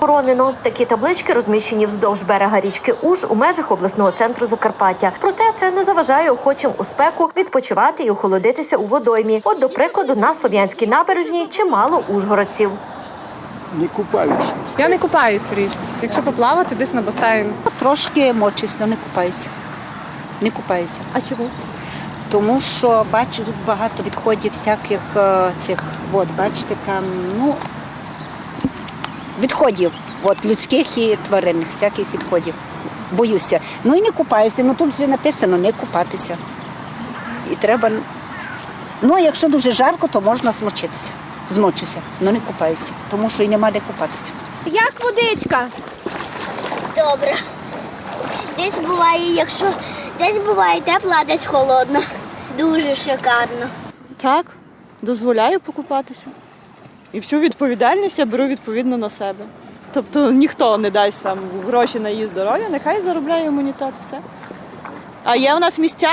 Боронено такі таблички розміщені вздовж берега річки Уж у межах обласного центру Закарпаття. Проте це не заважає охочим у спеку відпочивати і охолодитися у водоймі. От, до прикладу, на Слов'янській набережній чимало ужгородців. Не купаюся. Я не купаюсь в річці. Якщо поплавати, десь на басейн. Трошки мочусь, але не купаюся. Не купаюся. А чому? Тому що бачу тут багато відходів всяких е, цих вод, бачите, там, ну, відходів, от, людських і тваринних, всяких відходів. Боюся. Ну і не купаюся. Ну тут вже написано не купатися. І треба. Ну, а якщо дуже жарко, то можна змочитися. Змочуся, але не купаюся, тому що і нема де купатися. Як водичка? Добре. Десь буває, якщо десь буває тепла, а десь холодна. Дуже шикарно. Так, дозволяю покупатися. І всю відповідальність я беру відповідно на себе. Тобто ніхто не дасть там гроші на її здоров'я, нехай заробляє імунітет, все. А є у нас місця?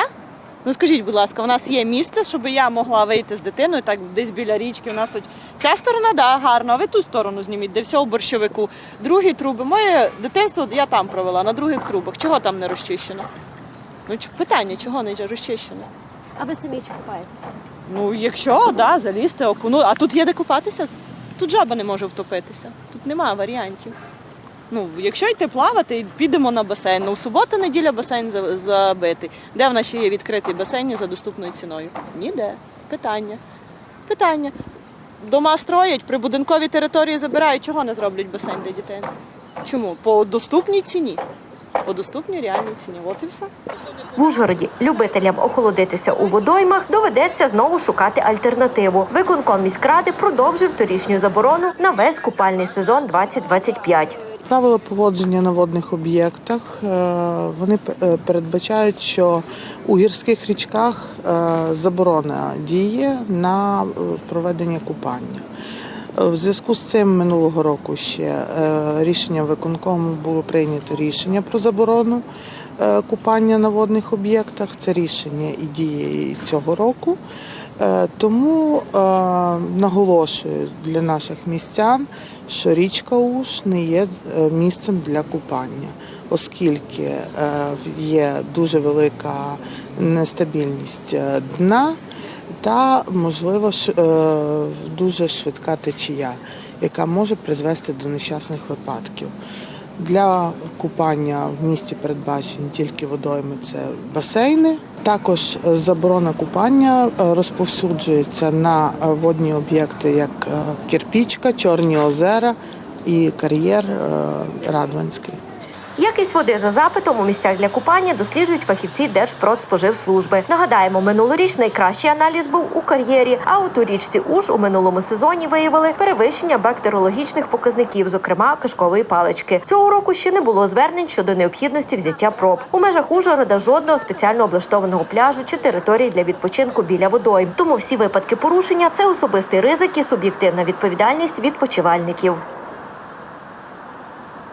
Ну скажіть, будь ласка, у нас є місце, щоб я могла вийти з дитиною, так десь біля річки. У нас от ця сторона, да, гарно, а ви ту сторону зніміть, де все у борщовику. Другі труби. Моє дитинство я там провела, на других трубах. Чого там не розчищено? Ну, питання, чого не розчищено? А ви самі чи купаєтеся? Ну, якщо, да, залізти, окуну. А тут є де купатися? Тут жаба не може втопитися. Тут немає варіантів. Ну, якщо йти плавати, підемо на басейн. Ну, в суботу, неділя басейн за- забитий. Де в нас ще є відкритий басейн за доступною ціною? Ніде. Питання. Питання. Дома строять, прибудинкові території забирають. Чого не зроблять басейн для дітей? Чому? По доступній ціні. По доступній реальній ціні. От і все. В Ужгороді любителям охолодитися у водоймах доведеться знову шукати альтернативу. Виконком міськради продовжив торішню заборону на весь купальний сезон 2025. Правила поводження на водних об'єктах е, вони е, передбачають, що у гірських річках е, заборона діє на проведення купання. В зв'язку з цим минулого року ще е, рішенням виконкому було прийнято рішення про заборону е, купання на водних об'єктах. Це рішення і діє цього року. Е, Тому наголошую для наших містян, що річка Уж не є місцем для купання, оскільки є дуже велика нестабільність дна та, можливо, е, дуже швидка течія, яка може призвести до нещасних випадків. Для купання в місті передбачені тільки водойми це басейни. Також заборона купання е, розповсюджується на водні об'єкти, як е, Кірпічка, Чорні озера і кар'єр Радванський. Якість води за запитом у місцях для купання досліджують фахівці Держпродспоживслужби. Нагадаємо, минулоріч найкращий аналіз був у кар'єрі. А у річці Уж у минулому сезоні виявили перевищення бактеріологічних показників, зокрема кишкової палички. Цього року ще не було звернень щодо необхідності взяття проб. У межах Ужгорода жодного спеціально облаштованого пляжу чи території для відпочинку біля водойм. Тому всі випадки порушення це особистий ризик і суб'єктивна відповідальність відпочивальників.